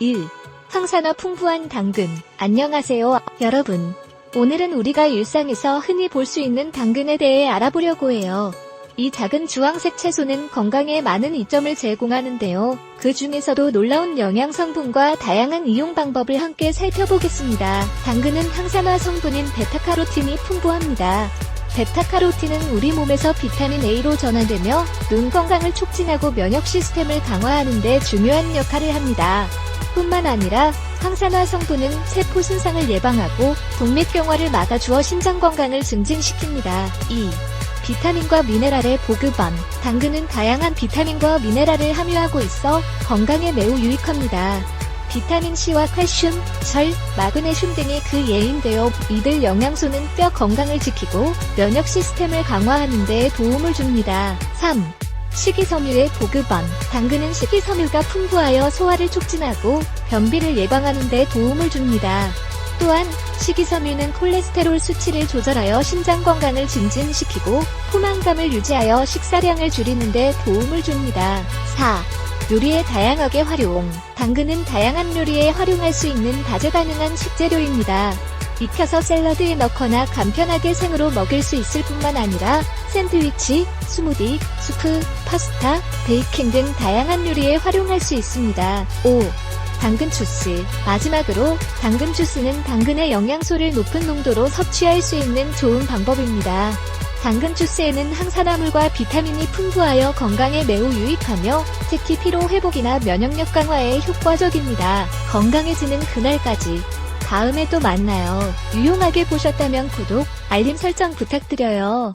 1. 항산화 풍부한 당근. 안녕하세요, 여러분. 오늘은 우리가 일상에서 흔히 볼 수 있는 당근에 대해 알아보려고 해요. 이 작은 주황색 채소는 건강에 많은 이점을 제공하는데요. 그 중에서도 놀라운 영양 성분과 다양한 이용 방법을 함께 살펴보겠습니다. 당근은 항산화 성분인 베타카로틴이 풍부합니다. 베타카로틴은 우리 몸에서 비타민 A로 전환되며 눈 건강을 촉진하고 면역 시스템을 강화하는 데 중요한 역할을 합니다. 뿐만 아니라 항산화 성분은 세포 손상을 예방하고 동맥경화를 막아주어 심장 건강을 증진시킵니다. 2. 비타민과 미네랄의 보급원. 당근은 다양한 비타민과 미네랄을 함유하고 있어 건강에 매우 유익합니다. 비타민 C와 칼슘, 철, 마그네슘 등이 그 예인되어 이들 영양소는 뼈 건강을 지키고 면역 시스템을 강화하는 데 도움을 줍니다. 3. 식이섬유의 보급원. 당근은 식이섬유가 풍부하여 소화를 촉진하고 변비를 예방하는 데 도움을 줍니다. 또한 식이섬유는 콜레스테롤 수치를 조절하여 심장 건강을 증진시키고 포만감을 유지하여 식사량을 줄이는 데 도움을 줍니다. 4. 요리에 다양하게 활용. 당근은 다양한 요리에 활용할 수 있는 다재다능한 식재료입니다. 익혀서 샐러드에 넣거나 간편하게 생으로 먹을 수 있을 뿐만 아니라 샌드위치, 스무디, 수프, 파스타, 베이킹 등 다양한 요리에 활용할 수 있습니다. 5. 당근 주스. 마지막으로 당근 주스는 당근의 영양소를 높은 농도로 섭취할 수 있는 좋은 방법입니다. 당근 주스에는 항산화물과 비타민이 풍부하여 건강에 매우 유익하며 특히 피로 회복이나 면역력 강화에 효과적입니다. 건강해지는 그날까지. 다음에 또 만나요. 유용하게 보셨다면 구독, 알림 설정 부탁드려요.